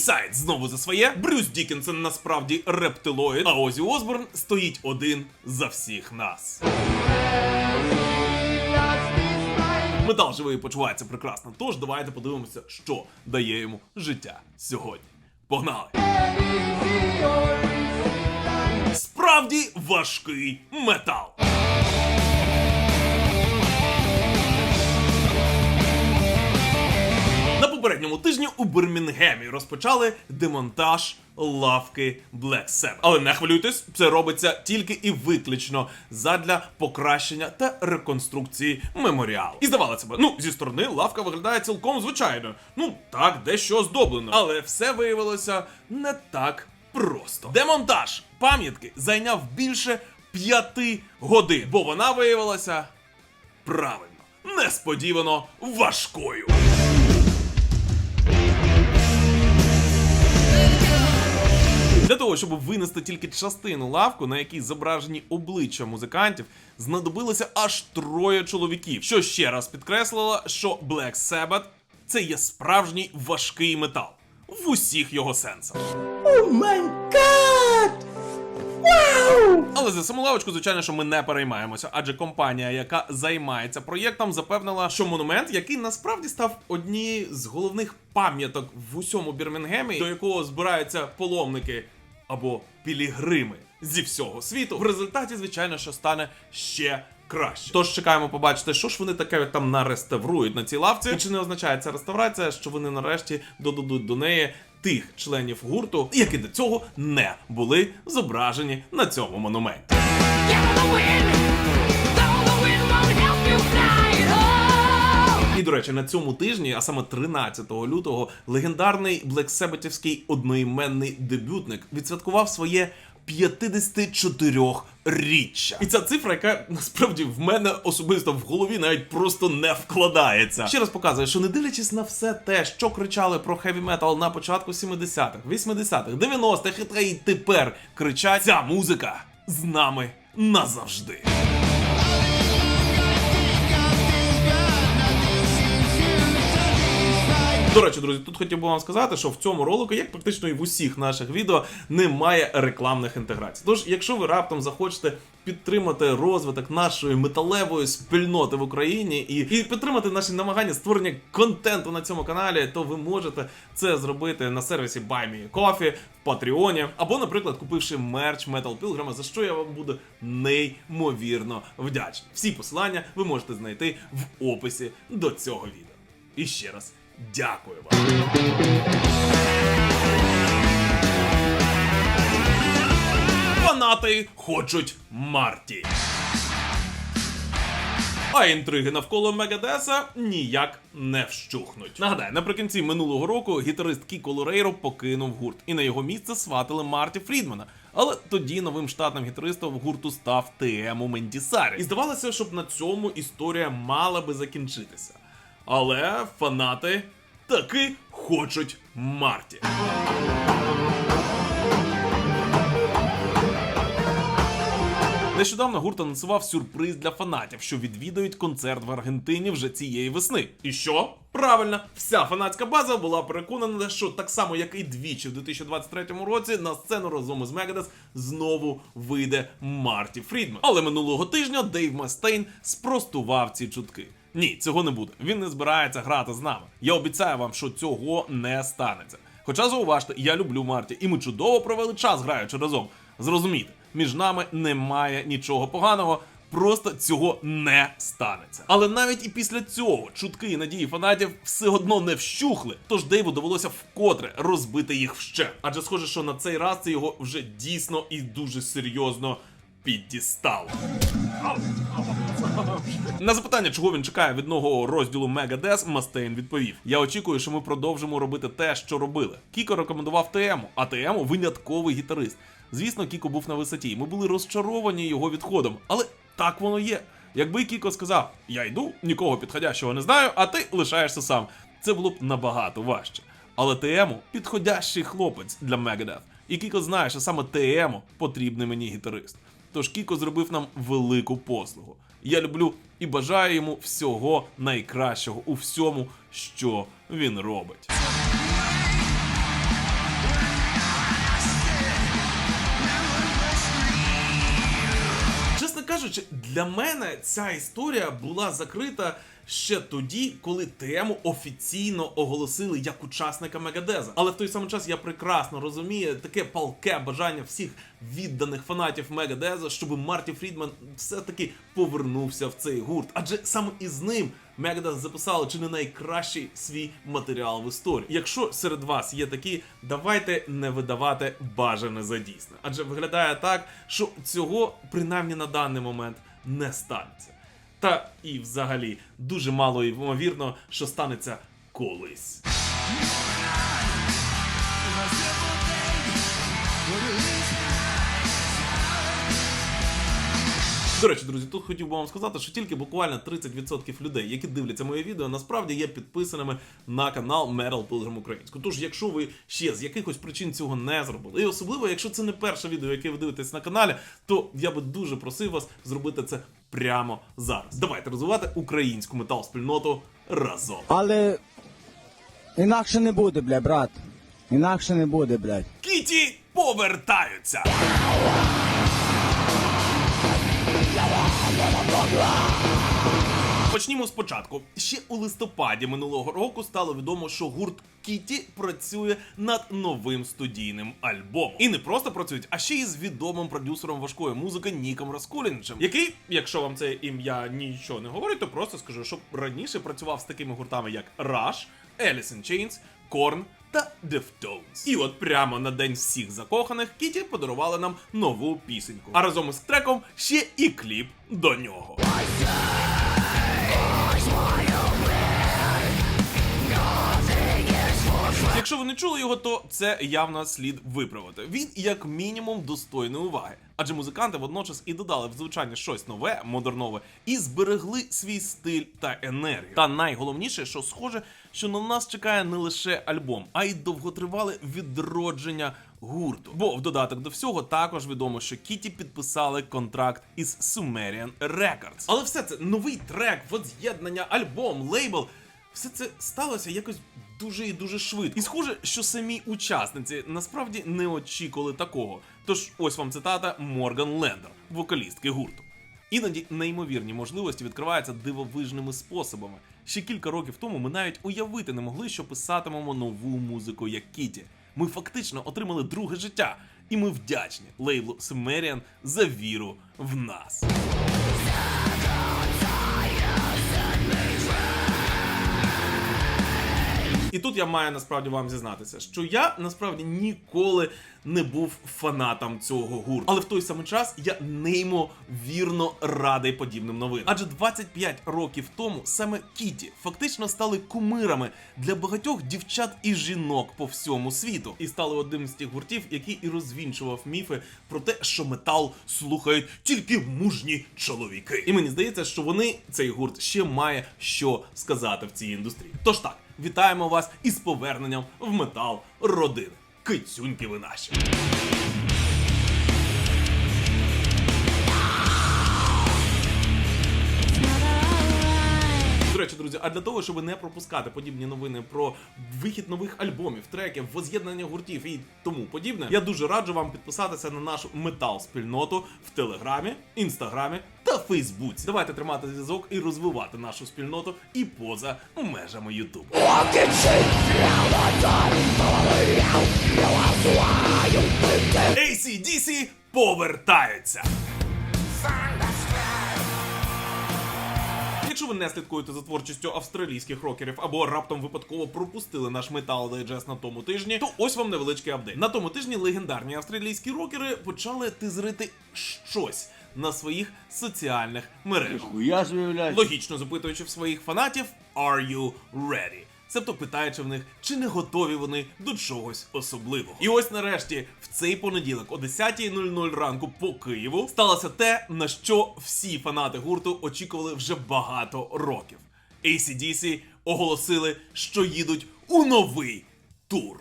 Бейсайд знову за своє. Брюс Дікінсон насправді рептилоїд, а Озі Осборн стоїть один за всіх нас. Метал живий почувається прекрасно. Тож давайте подивимося, що дає йому життя сьогодні. Погнали! Справді важкий метал. Попередньому тижні у Бірмінгемі розпочали демонтаж лавки Black Sabbath. Але не хвилюйтесь, це робиться тільки і виключно задля покращення та реконструкції меморіалу. І здавалося б, ну зі сторони лавка виглядає цілком звичайно. Ну так, дещо оздоблено. Але все виявилося не так просто. Демонтаж пам'ятки зайняв більше п'яти годин, бо вона виявилася правильно, несподівано важкою. Для того, щоб винести тільки частину лавку, на якій зображені обличчя музикантів, знадобилося аж троє чоловіків, що ще раз підкреслило, що Black Sabbath – це є справжній важкий метал в усіх його сенсах. Oh my god! Wow! Але за саму лавочку, звичайно, що ми не переймаємося, адже компанія, яка займається проєктом, запевнила, що монумент, який насправді став однією з головних пам'яток в усьому Бірмінгемі, до якого збираються паломники або пілігрими зі всього світу, в результаті, звичайно, що стане ще. Краще. Тож чекаємо побачити, що ж вони таке там нареставрують на цій лавці. І чи не означає ця реставрація, що вони нарешті додадуть до неї тих членів гурту, які до цього не були зображені на цьому монументі. І до речі, на цьому тижні, а саме 13 лютого, легендарний Блексебетівський одноіменний дебютник відсвяткував своє 54-річчя. І ця цифра, яка насправді в мене особисто в голові навіть просто не вкладається. Ще раз показує, що не дивлячись на все те, що кричали про хеві метал на початку 70-х, 80-х, 90-х, та й тепер кричать, ця музика з нами назавжди. До речі, друзі, тут хотів би вам сказати, що в цьому ролику, як практично і в усіх наших відео, немає рекламних інтеграцій. Тож, якщо ви раптом захочете підтримати розвиток нашої металевої спільноти в Україні і, і підтримати наші намагання створення контенту на цьому каналі, то ви можете це зробити на сервісі Buy Me Coffee, в Патреоні, або, наприклад, купивши мерч Metal Pilgrim, за що я вам буду неймовірно вдячний. Всі посилання ви можете знайти в описі до цього відео. І ще раз дякую вам. Фанати хочуть Марті. А інтриги навколо Мегадеса ніяк не вщухнуть. Нагадаю, наприкінці минулого року гітарист Кіко Лорейро покинув гурт, і на його місце сватили Марті Фрідмана. Але тоді новим штатним гітаристом гурту став Теему Мендісарі. І здавалося, щоб на цьому історія мала би закінчитися. Але фанати таки хочуть Марті. Нещодавно гурт анонсував сюрприз для фанатів, що відвідають концерт в Аргентині вже цієї весни. І що? Правильно, вся фанатська база була переконана, що так само, як і двічі в 2023 році, на сцену разом із Мегадес знову вийде Марті Фрідман. Але минулого тижня Дейв Мастейн спростував ці чутки. Ні, цього не буде. Він не збирається грати з нами. Я обіцяю вам, що цього не станеться. Хоча зауважте, я люблю Марті, і ми чудово провели час граючи разом. Зрозумійте, між нами немає нічого поганого. Просто цього не станеться. Але навіть і після цього чутки і надії фанатів все одно не вщухли. Тож Дейву довелося вкотре розбити їх вщент. Адже схоже, що на цей раз це його вже дійсно і дуже серйозно піддістало. На запитання, чого він чекає від нового розділу Megadeth, Мастейн відповів: Я очікую, що ми продовжимо робити те, що робили. Кіко рекомендував ТМу, а ТМу винятковий гітарист. Звісно, Кіко був на висоті. Ми були розчаровані його відходом, але так воно є. Якби Кіко сказав: Я йду, нікого підходящого не знаю, а ти лишаєшся сам. Це було б набагато важче. Але ТМу підходящий хлопець для Megadeth. І Кіко знає, що саме ТМу потрібний мені гітарист. Тож Кіко зробив нам велику послугу. Я люблю і бажаю йому всього найкращого у всьому, що він робить. Чесно кажучи, для мене ця історія була закрита ще тоді, коли тему офіційно оголосили як учасника Мегадеза. Але в той самий час я прекрасно розумію таке палке бажання всіх відданих фанатів Мегадеза, щоб Марті Фрідман все-таки повернувся в цей гурт. Адже саме із ним Мегадес записали чи не найкращий свій матеріал в історії. Якщо серед вас є такі, давайте не видавати бажане за дійсне. Адже виглядає так, що цього принаймні на даний момент не станеться. Та і взагалі дуже мало ймовірно, що станеться колись. До речі, друзі, тут хотів би вам сказати, що тільки буквально 30% людей, які дивляться моє відео, насправді є підписаними на канал Metal Pilgrim Українську. Тож, якщо ви ще з якихось причин цього не зробили, і особливо, якщо це не перше відео, яке ви дивитесь на каналі, то я би дуже просив вас зробити це прямо зараз. Давайте розвивати українську метал спільноту разом. Але інакше не буде, бля, брат. Інакше не буде, блядь. Кіті повертаються. Почнімо спочатку. Ще у листопаді минулого року стало відомо, що гурт Кіті працює над новим студійним альбомом. І не просто працюють, а ще й з відомим продюсером важкої музики Ніком Раскулінчем, який, якщо вам це ім'я нічого не говорить, то просто скажу, що раніше працював з такими гуртами, як Rush, Alice in Chains, Korn та Deftones. І от прямо на день всіх закоханих Кіті подарували нам нову пісеньку. А разом із треком ще і кліп до нього. is mine. Якщо ви не чули його, то це явно слід виправити. Він як мінімум достойний уваги. Адже музиканти водночас і додали в звучання щось нове, модернове, і зберегли свій стиль та енергію. Та найголовніше, що схоже, що на нас чекає не лише альбом, а й довготривале відродження гурту. Бо в додаток до всього також відомо, що Кіті підписали контракт із Sumerian Records. Але все це новий трек, воз'єднання, альбом, лейбл. Все це сталося якось дуже і дуже швидко. І схоже, що самі учасниці насправді не очікували такого. Тож ось вам цитата Морган Лендер, вокалістки гурту. Іноді неймовірні можливості відкриваються дивовижними способами. Ще кілька років тому ми навіть уявити не могли, що писатимемо нову музику як Кіті. Ми фактично отримали друге життя, і ми вдячні лейблу Sumerian за віру в нас. І тут я маю насправді вам зізнатися, що я насправді ніколи не був фанатом цього гурту. Але в той самий час я неймовірно радий подібним новинам. Адже 25 років тому саме Кіті фактично стали кумирами для багатьох дівчат і жінок по всьому світу, і стали одним з тих гуртів, який і розвінчував міфи про те, що метал слухають тільки мужні чоловіки. І мені здається, що вони цей гурт ще має що сказати в цій індустрії. Тож так. Вітаємо вас із поверненням в метал родини. Кицюньки ви наші. Речі, друзі, а для того, щоб не пропускати подібні новини про вихід нових альбомів, треків, воз'єднання гуртів і тому подібне, я дуже раджу вам підписатися на нашу метал спільноту в Телеграмі, Інстаграмі та Фейсбуці. Давайте тримати зв'язок і розвивати нашу спільноту і поза межами Ютубу. ACDC повертається. Якщо ви не слідкуєте за творчістю австралійських рокерів або раптом випадково пропустили наш метал дайджест на тому тижні, то ось вам невеличкий апдейт. На тому тижні легендарні австралійські рокери почали тизрити щось на своїх соціальних мережах. Я ж Логічно запитуючи в своїх фанатів «Are you ready?», Себто питаючи в них, чи не готові вони до чогось особливого. І ось нарешті, в цей понеділок о 10.00 ранку по Києву сталося те, на що всі фанати гурту очікували вже багато років. ACDC оголосили, що їдуть у новий тур.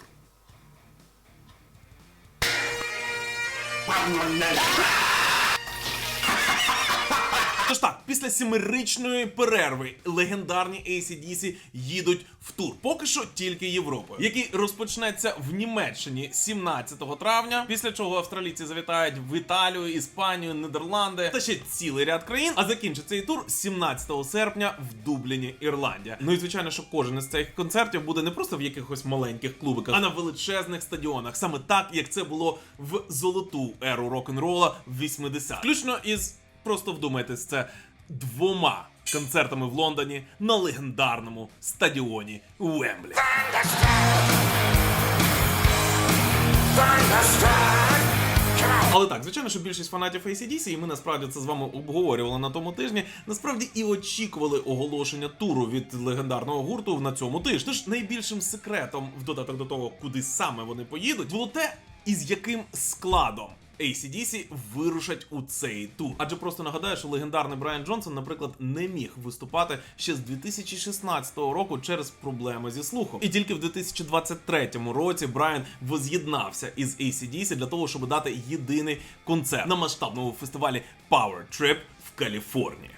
Після семирічної перерви легендарні ACDC їдуть в тур. Поки що тільки Європою, який розпочнеться в Німеччині 17 травня. Після чого австралійці завітають в Італію, Іспанію, Нідерланди та ще цілий ряд країн. А закінчить цей тур 17 серпня в Дубліні, Ірландія. Ну і звичайно, що кожен із цих концертів буде не просто в якихось маленьких клубиках, а на величезних стадіонах, саме так, як це було в золоту еру рок-н-рола в 80 Включно із просто вдумайтесь, це двома концертами в Лондоні на легендарному стадіоні Уемблі. Але так, звичайно, що більшість фанатів ACDC, і ми насправді це з вами обговорювали на тому тижні, насправді і очікували оголошення туру від легендарного гурту на цьому тижні. Тож найбільшим секретом, в додаток до того, куди саме вони поїдуть, було те, із яким складом. ACDC вирушать у цей тур. Адже просто нагадаю, що легендарний Брайан Джонсон, наприклад, не міг виступати ще з 2016 року через проблеми зі слухом. І тільки в 2023 році Брайан воз'єднався із ACDC для того, щоб дати єдиний концерт на масштабному фестивалі Power Trip в Каліфорнії.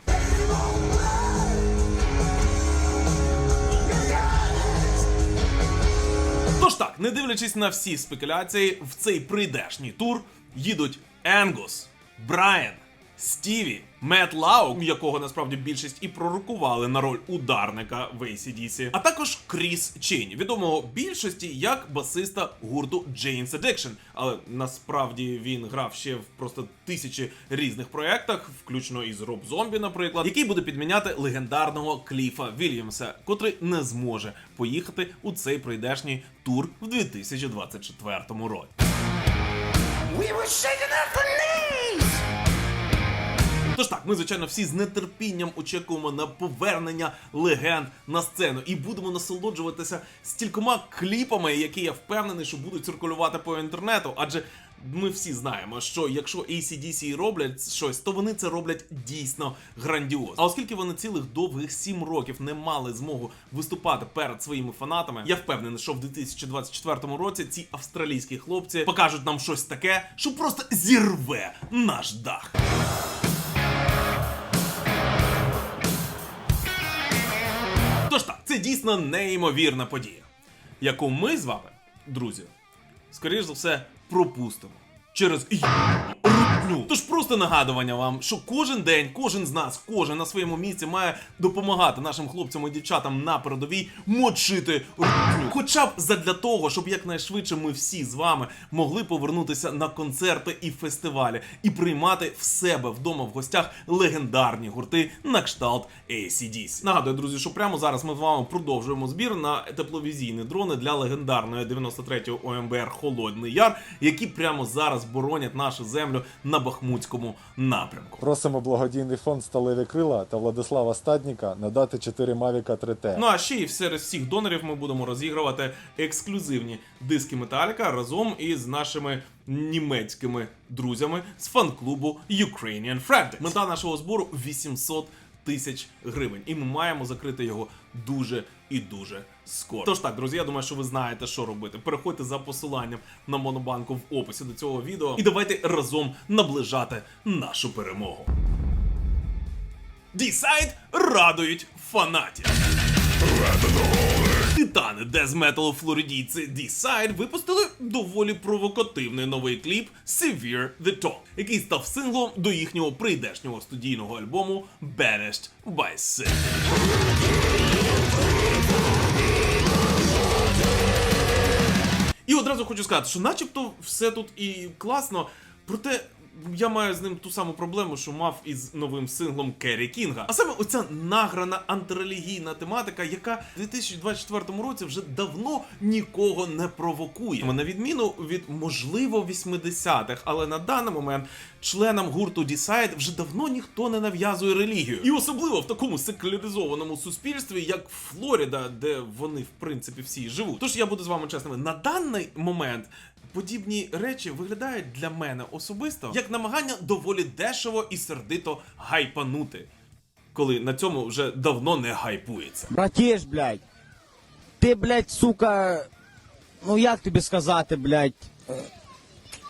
Тож так, не дивлячись на всі спекуляції, в цей прийдешній тур їдуть Енгус, Брайан, Стіві, Мет Лаук, якого насправді більшість і пророкували на роль ударника в ACDC, а також Кріс Чейні, відомого більшості як басиста гурту Jane's Addiction. Але насправді він грав ще в просто тисячі різних проєктах, включно із Роб Зомбі, наприклад, який буде підміняти легендарного Кліфа Вільямса, котрий не зможе поїхати у цей прийдешній тур в 2024 році. Тож так, ми звичайно всі з нетерпінням очікуємо на повернення легенд на сцену і будемо насолоджуватися стількома кліпами, які я впевнений, що будуть циркулювати по інтернету. Адже ми всі знаємо, що якщо ACDC роблять щось, то вони це роблять дійсно грандіозно. А оскільки вони цілих довгих сім років не мали змогу виступати перед своїми фанатами, я впевнений, що в 2024 році ці австралійські хлопці покажуть нам щось таке, що просто зірве наш дах. Тож так, це дійсно неймовірна подія, яку ми з вами, друзі, скоріш за все, пропустимо. Через й**ну. Тож просто нагадування вам, що кожен день, кожен з нас, кожен на своєму місці має допомагати нашим хлопцям і дівчатам на передовій мочити рутню. Хоча б задля того, щоб якнайшвидше ми всі з вами могли повернутися на концерти і фестивалі і приймати в себе вдома в гостях легендарні гурти на кшталт ACDC. Нагадую, друзі, що прямо зараз ми з вами продовжуємо збір на тепловізійні дрони для легендарної 93-ї ОМБР Холодний Яр, які прямо зараз боронять нашу землю на Бахмутському напрямку. Просимо благодійний фонд Сталеві крила та Владислава Стадніка надати 4 Мавіка 3T. Ну а ще й серед всіх донорів ми будемо розігрувати ексклюзивні диски Металіка разом із нашими німецькими друзями з фан-клубу Ukrainian Frantics. Мета нашого збору 800 тисяч гривень, і ми маємо закрити його дуже і дуже скоро. Тож так, друзі, я думаю, що ви знаєте, що робити. Переходьте за посиланням на монобанку в описі до цього відео, і давайте разом наближати нашу перемогу. Дісайд радують фанатів. Титани дезметалу флоридійці D-Side випустили доволі провокативний новий кліп Severe the Talk, який став синглом до їхнього прийдешнього студійного альбому Banished by Sin. І одразу хочу сказати, що начебто все тут і класно, проте. Я маю з ним ту саму проблему, що мав із новим синглом Керрі Кінга. А саме оця награна антирелігійна тематика, яка в 2024 році вже давно нікого не провокує. На відміну від можливо 80-х, але на даний момент членам гурту Decide вже давно ніхто не нав'язує релігію. І особливо в такому секуляризованому суспільстві, як Флорида, де вони в принципі всі живуть. Тож я буду з вами чесними. На даний момент подібні речі виглядають для мене особисто як намагання доволі дешево і сердито гайпанути, коли на цьому вже давно не гайпується. Братіш, блядь. Ти, блядь, сука. Ну як тобі сказати, блядь.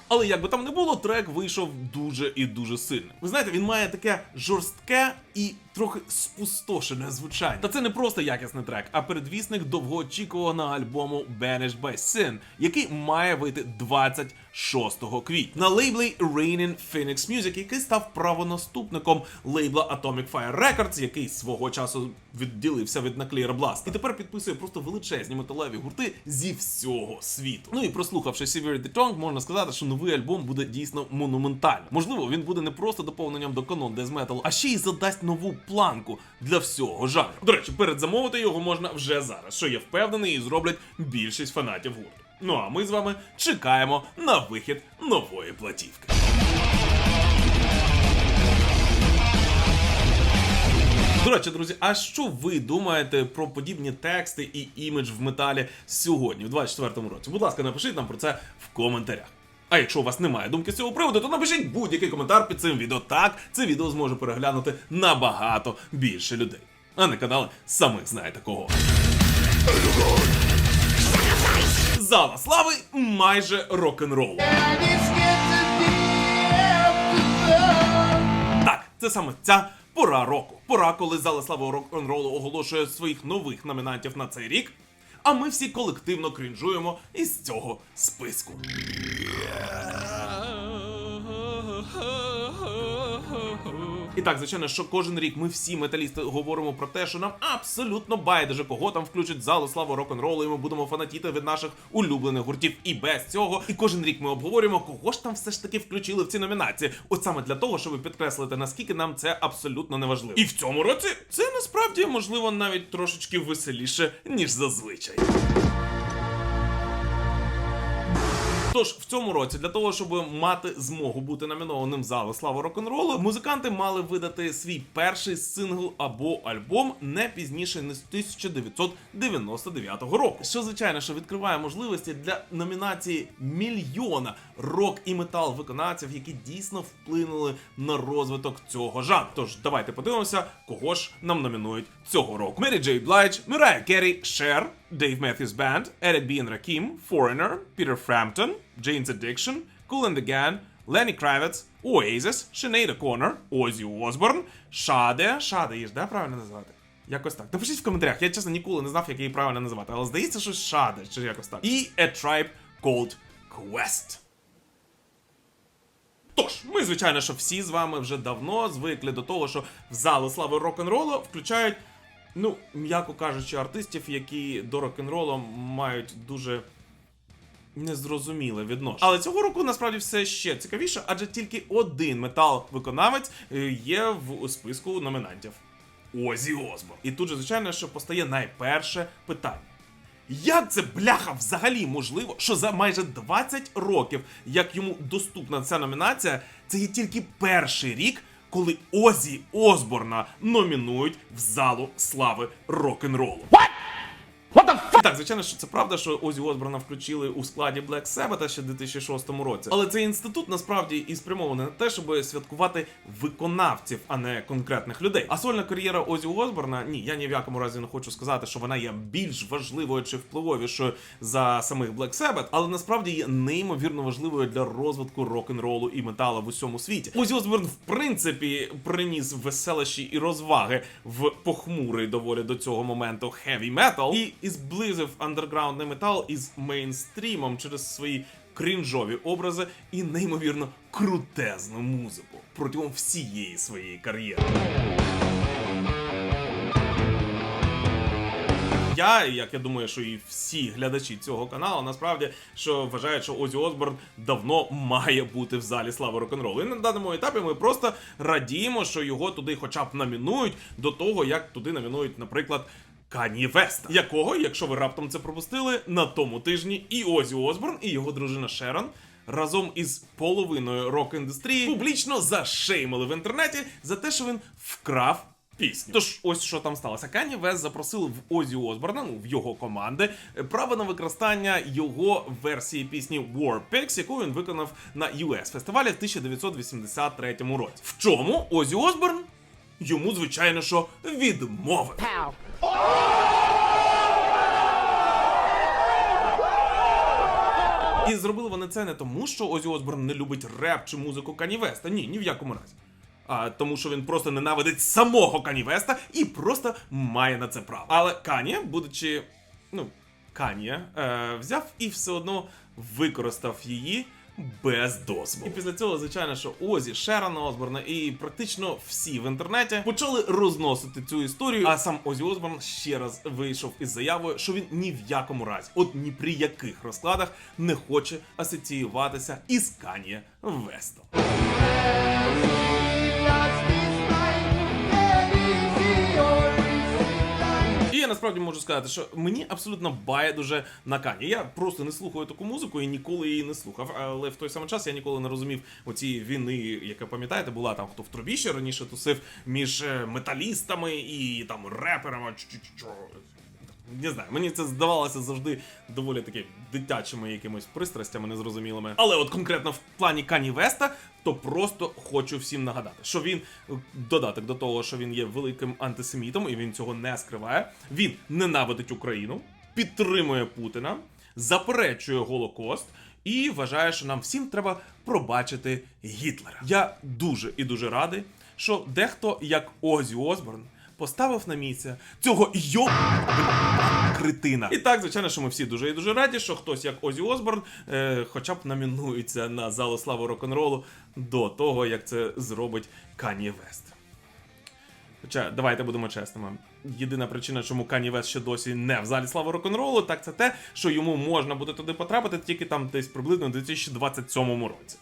Але як би там не було, трек вийшов дуже і дуже сильним. Ви знаєте, він має таке жорстке і трохи спустошене звучання. Та це не просто якісний трек, а передвісник довгоочікуваного альбому Banished by Sin, який має вийти 26 квітня на лейблі Raining Phoenix Music, який став правонаступником лейбла Atomic Fire Records, який свого часу відділився від Nuclear Blast. І тепер підписує просто величезні металеві гурти зі всього світу. Ну і прослухавши Sever the Tongue, можна сказати, що новий альбом буде дійсно монументальним. Можливо, він буде не просто доповненням до канон Death Metal, а ще й задасть нову планку для всього жанру. До речі, передзамовити його можна вже зараз, що я впевнений, і зроблять більшість фанатів гурту. Ну а ми з вами чекаємо на вихід нової платівки. До речі, друзі, а що ви думаєте про подібні тексти і імідж в металі сьогодні, в 24-му році? Будь ласка, напишіть нам про це в коментарях. А якщо у вас немає думки з цього приводу, то напишіть будь-який коментар під цим відео. Так, це відео зможе переглянути набагато більше людей. А не канали самих знаєте кого. Зала слави майже рок-н-ролу. Так, це саме ця пора року. Пора, коли зала слави рок-н-ролу оголошує своїх нових номінантів на цей рік. А ми всі колективно крінжуємо із цього списку. І так, звичайно, що кожен рік ми всі металісти говоримо про те, що нам абсолютно байдуже, кого там включать залу славу рок-н-ролу, і ми будемо фанатіти від наших улюблених гуртів. І без цього. І кожен рік ми обговорюємо, кого ж там все ж таки включили в ці номінації. От саме для того, щоб підкреслити, наскільки нам це абсолютно неважливо. І в цьому році це насправді можливо навіть трошечки веселіше, ніж зазвичай. Тож в цьому році для того, щоб мати змогу бути номінованим в залу слава рок-н-ролу, музиканти мали видати свій перший сингл або альбом не пізніше ніж 1999 року. Що звичайно, що відкриває можливості для номінації мільйона рок і метал виконавців, які дійсно вплинули на розвиток цього жанру. Тож давайте подивимося, кого ж нам номінують цього року. Мері Джей Блайдж, Мірая Керрі, Шер, Dave Matthews Band, Eric B. and Rakim, Foreigner, Peter Frampton, Jane's Addiction, Cool and the Gang, Lenny Kravitz, Oasis, Sinead O'Connor, Ozzy Osbourne, Шаде, Шаде її ж, да, правильно називати? Якось так. Напишіть в коментарях, я чесно ніколи не знав, як її правильно називати, але здається, що Шаде, чи якось так. І A Tribe Called Quest. Тож, ми, звичайно, що всі з вами вже давно звикли до того, що в зали слави рок-н-ролу включають, ну, м'яко кажучи, артистів, які до рок-н-ролу мають дуже незрозуміле відношення. Але цього року насправді все ще цікавіше, адже тільки один метал-виконавець е, є в списку номінантів. Озі Осборн. І тут же, звичайно, що постає найперше питання. Як це бляха взагалі можливо, що за майже 20 років, як йому доступна ця номінація, це є тільки перший рік, коли Озі Осборна номінують в залу слави рок-н-ролу. І так, звичайно, що це правда, що Озі Осборна включили у складі Black Sabbath ще в 2006 році. Але цей інститут насправді і спрямований на те, щоб святкувати виконавців, а не конкретних людей. А сольна кар'єра Озі Осборна, ні, я ні в якому разі не хочу сказати, що вона є більш важливою чи впливовішою за самих Black Sabbath, але насправді є неймовірно важливою для розвитку рок-н-ролу і метала в усьому світі. Озі Осборн, в принципі, приніс веселощі і розваги в похмурий доволі до цього моменту heavy metal і і зблизив андерграундний метал із мейнстрімом через свої крінжові образи і неймовірно крутезну музику протягом всієї своєї кар'єри. Я, як я думаю, що і всі глядачі цього каналу, насправді що вважають, що Озі Осборн давно має бути в залі слави рок-н-ролу. І на даному етапі ми просто радіємо, що його туди хоча б номінують до того, як туди номінують, наприклад. Кані Веста, якого, якщо ви раптом це пропустили, на тому тижні і Озі Осборн, і його дружина Шерон разом із половиною рок-індустрії публічно зашеймили в інтернеті за те, що він вкрав пісню. Тож ось що там сталося. Кані Вест запросили в Озі Осборна, ну в його команди, е, право на використання його версії пісні War Pigs, яку він виконав на US фестивалі в 1983 році. В чому Озі Осборн йому, звичайно, що відмовив. І зробили вони це не тому, що Озі Осборн не любить реп чи музику Кані Веста. Ні, ні в якому разі. А тому, що він просто ненавидить самого Кані Веста і просто має на це право. Але Кані, будучи, ну, Кані, е, взяв і все одно використав її. Без дозволу. І після цього, звичайно, що Озі, Шерона Осборна і практично всі в інтернеті почали розносити цю історію. А сам Озі Осборн ще раз вийшов із заявою, що він ні в якому разі, от ні при яких розкладах не хоче асоціюватися із Кан'є Вестом. Насправді можу сказати, що мені абсолютно байдуже на Кані. Я просто не слухаю таку музику і ніколи її не слухав. Але в той самий час я ніколи не розумів оці війни, яка пам'ятаєте, була там хто в трубі ще раніше тусив між е, металістами і там реперами. Не знаю, мені це здавалося завжди доволі таки дитячими якимось пристрастями незрозумілими. Але от конкретно в плані Кані Веста, то просто хочу всім нагадати, що він е, додаток до того, що він є великим антисемітом, і він цього не скриває. Він ненавидить Україну, підтримує Путіна, заперечує Голокост. І вважає, що нам всім треба пробачити Гітлера. Я дуже і дуже радий, що дехто, як Озі Осборн, поставив на місце цього йо критина. І так, звичайно, що ми всі дуже і дуже раді, що хтось як Озі Осборн, е, хоча б номінується на залу слави рок-н-ролу до того, як це зробить Кані Вест. Хоча давайте будемо чесними. Єдина причина, чому Кані Вест ще досі не в залі слави рок-н-ролу, так це те, що йому можна буде туди потрапити тільки там десь приблизно у 2027 році.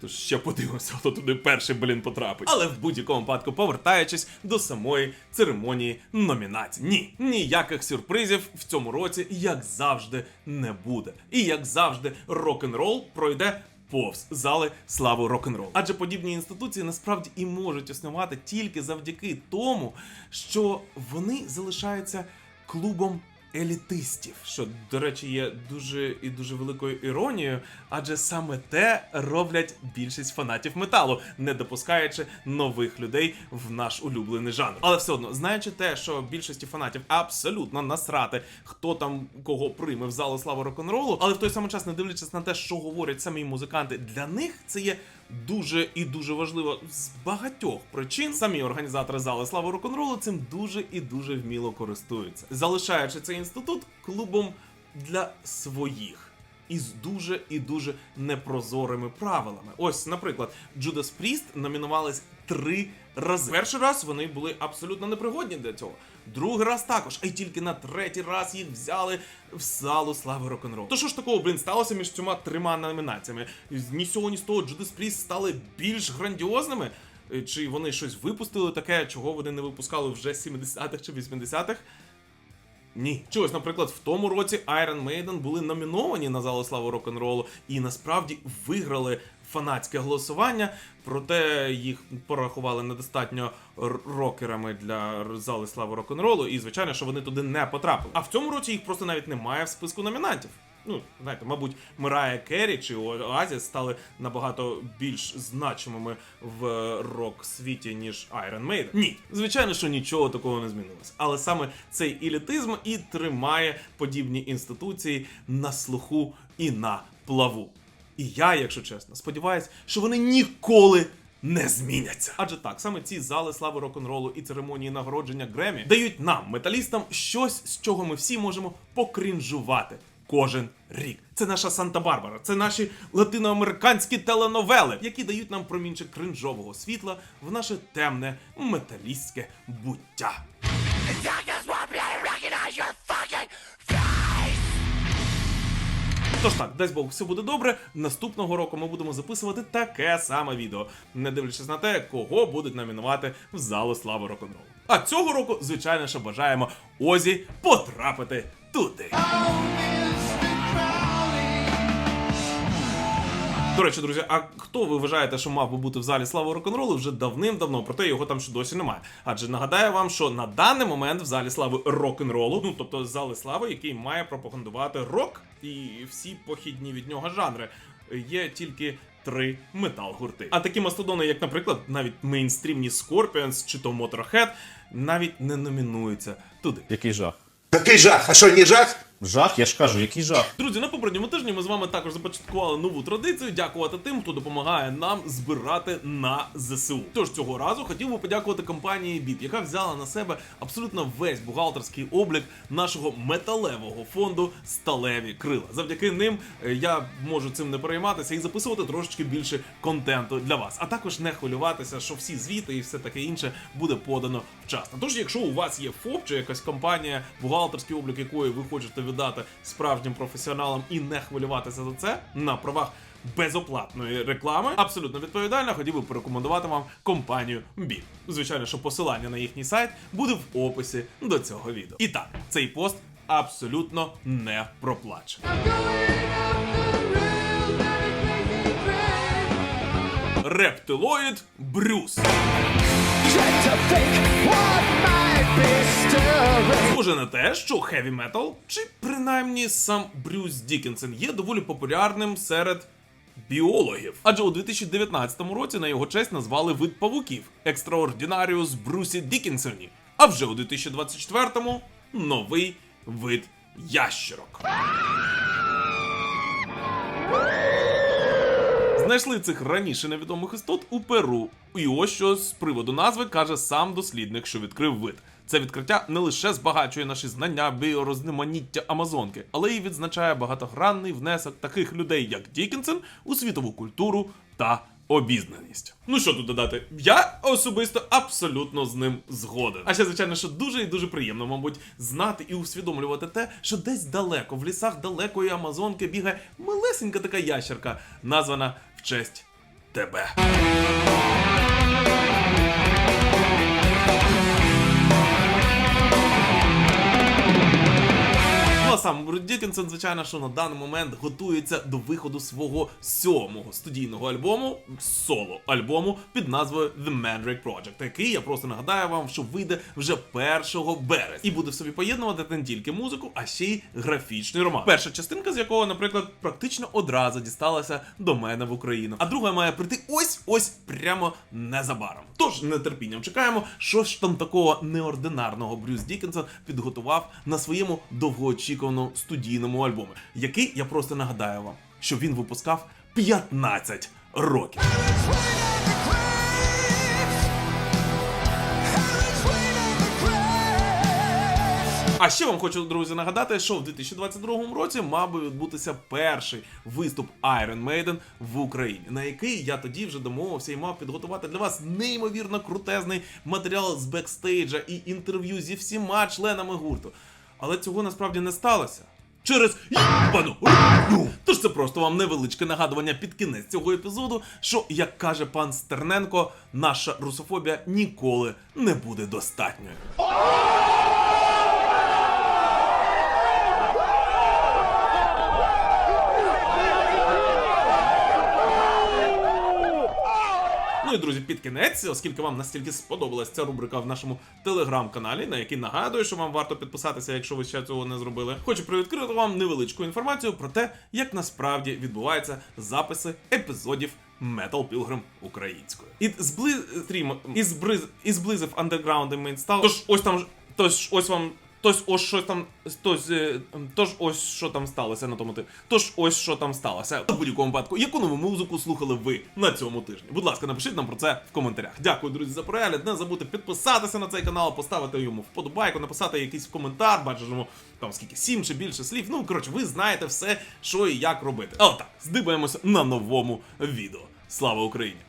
Тож ще подивимося, хто туди перший, блін, потрапить. Але в будь-якому випадку, повертаючись до самої церемонії номінацій. Ні, ніяких сюрпризів в цьому році, як завжди, не буде. І як завжди, рок-н-рол пройде. Повз зали слави рок-н-ролу. Адже подібні інституції насправді і можуть існувати тільки завдяки тому, що вони залишаються клубом елітистів, що, до речі, є дуже і дуже великою іронією, адже саме те роблять більшість фанатів металу, не допускаючи нових людей в наш улюблений жанр. Але все одно, знаючи те, що більшості фанатів абсолютно насрати, хто там кого прийме в залу слави рок-н-ролу, але в той самий час, не дивлячись на те, що говорять самі музиканти, для них це є дуже і дуже важливо з багатьох причин. Самі організатори зали слави рок-н-ролу цим дуже і дуже вміло користуються, залишаючи цей інститут клубом для своїх. Із дуже і дуже непрозорими правилами. Ось, наприклад, Judas Priest номінувались три рази. Перший раз вони були абсолютно непригодні для цього. Другий раз також, а й тільки на третій раз їх взяли в залу слави рок-н-ролу. То що ж такого, блін, сталося між цими трьома номінаціями? Ні з цього, ні з того Judas Priest стали більш грандіозними? Е, Чи вони щось випустили таке, чого вони не випускали вже 70-х чи 80-х? Ні. Чи ось, наприклад, в тому році Iron Maiden були номіновані на залу славу рок-н-ролу і насправді виграли фанатське голосування, проте їх порахували недостатньо рокерами для зали слави рок-н-ролу, і звичайно, що вони туди не потрапили. А в цьому році їх просто навіть немає в списку номінантів. Ну, знаєте, мабуть, Мирая Керрі чи Оазіс стали набагато більш значимими в рок-світі, ніж Iron Maiden. Ні, звичайно, що нічого такого не змінилося. Але саме цей елітизм і тримає подібні інституції на слуху і на плаву. І я, якщо чесно, сподіваюся, що вони ніколи не зміняться. Адже так, саме ці зали слави рок-н-ролу і церемонії нагородження Гремі дають нам, металістам, щось, з чого ми всі можемо покрінжувати. Кожен рік. Це наша Санта-Барбара, це наші латиноамериканські теленовели, які дають нам промінчик кринжового світла в наше темне металістське буття. Тож так, дасть Бог, все буде добре. Наступного року ми будемо записувати таке саме відео, не дивлячись на те, кого будуть номінувати в залу слави рок-н-ролу. А цього року, звичайно, що бажаємо Озі потрапити туди. До речі, друзі, а хто ви вважаєте, що мав би бути в залі слави рок-н-ролу вже давним-давно, проте його там ще досі немає. Адже нагадаю вам, що на даний момент в залі слави рок-н-ролу, ну тобто зали слави, який має пропагандувати рок і всі похідні від нього жанри, є тільки. Три метал-гурти. А такі мастодони, як, наприклад, навіть мейнстрімні Scorpions чи то Motorhead, навіть не номінуються туди. Який жах. Какий жах? А що, не жах? Жах, я ж кажу, який жах. Друзі, на попередньому тижні ми з вами також започаткували нову традицію дякувати тим, хто допомагає нам збирати на ЗСУ. Тож цього разу хотів би подякувати компанії БІП, яка взяла на себе абсолютно весь бухгалтерський облік нашого металевого фонду Сталеві крила. Завдяки ним е, я можу цим не перейматися і записувати трошечки більше контенту для вас, а також не хвилюватися, що всі звіти і все таке інше буде подано вчасно. Тож, якщо у вас є ФОП чи якась компанія, бухгалтерський облік якої ви хочете віддати справжнім професіоналам і не хвилюватися за це на правах. Безоплатної реклами абсолютно відповідально хотів би порекомендувати вам компанію BIM. Звичайно, що посилання на їхній сайт буде в описі до цього відео. І так, цей пост абсолютно не проплачений. Рептилоїд Брюс. Схоже на те, що хеві метал, чи принаймні сам Брюс Дікінсен є доволі популярним серед біологів. Адже у 2019 році на його честь назвали вид павуків Екстраординаріус Брюсі Дікінсоні. А вже у 2024-му новий вид ящерок. Знайшли цих раніше невідомих істот у Перу. І ось що з приводу назви каже сам дослідник, що відкрив вид. Це відкриття не лише збагачує наші знання біорозноманіття Амазонки, але й відзначає багатогранний внесок таких людей, як Дікінсен, у світову культуру та обізнаність. Ну що тут додати? Я особисто абсолютно з ним згоден. А ще, звичайно, що дуже і дуже приємно, мабуть, знати і усвідомлювати те, що десь далеко, в лісах далекої Амазонки бігає малесенька така ящерка, названа в честь тебе. Сам Брюс Дікінсен, звичайно, що на даний момент готується до виходу свого сьомого студійного альбому, соло альбому під назвою The Mandrake Project, який я просто нагадаю вам, що вийде вже 1 березня і буде в собі поєднувати не тільки музику, а ще й графічний роман. Перша частинка, з якого, наприклад, практично одразу дісталася до мене в Україну, а друга має прийти ось ось прямо незабаром. Тож нетерпінням чекаємо, що ж там такого неординарного Брюс Дікінсон підготував на своєму довгоочікуваному студійному альбомі, який я просто нагадаю вам, що він випускав 15 років. А ще вам хочу, друзі, нагадати, що в 2022 році мав би відбутися перший виступ Iron Maiden в Україні, на який я тоді вже домовився і мав підготувати для вас неймовірно крутезний матеріал з бекстейджа і інтерв'ю зі всіма членами гурту. Але цього насправді не сталося. Через їбану руку. Тож це просто вам невеличке нагадування під кінець цього епізоду, що, як каже пан Стерненко, наша русофобія ніколи не буде достатньою. Друзі, під кінець, оскільки вам настільки сподобалась ця рубрика в нашому телеграм-каналі, на який нагадую, що вам варто підписатися, якщо ви ще цього не зробили. Хочу привідкрити вам невеличку інформацію про те, як насправді відбуваються записи епізодів Metal Pilgrim українською. І збли... стрім... і, збриз... і зблизив андерграунд і мейнстал. Тож ось там тож ось вам. Тож ось що там. Тож, е, тож ось що там сталося на тому ти. Тож ось що там сталося. У будь-якому випадку, яку нову музику слухали ви на цьому тижні? Будь ласка, напишіть нам про це в коментарях. Дякую, друзі, за перегляд. Не забудьте підписатися на цей канал, поставити йому вподобайку, написати якийсь коментар, бачимо там скільки сім чи більше слів. Ну коротше, ви знаєте все, що і як робити. Але так, здибаємося на новому відео. Слава Україні!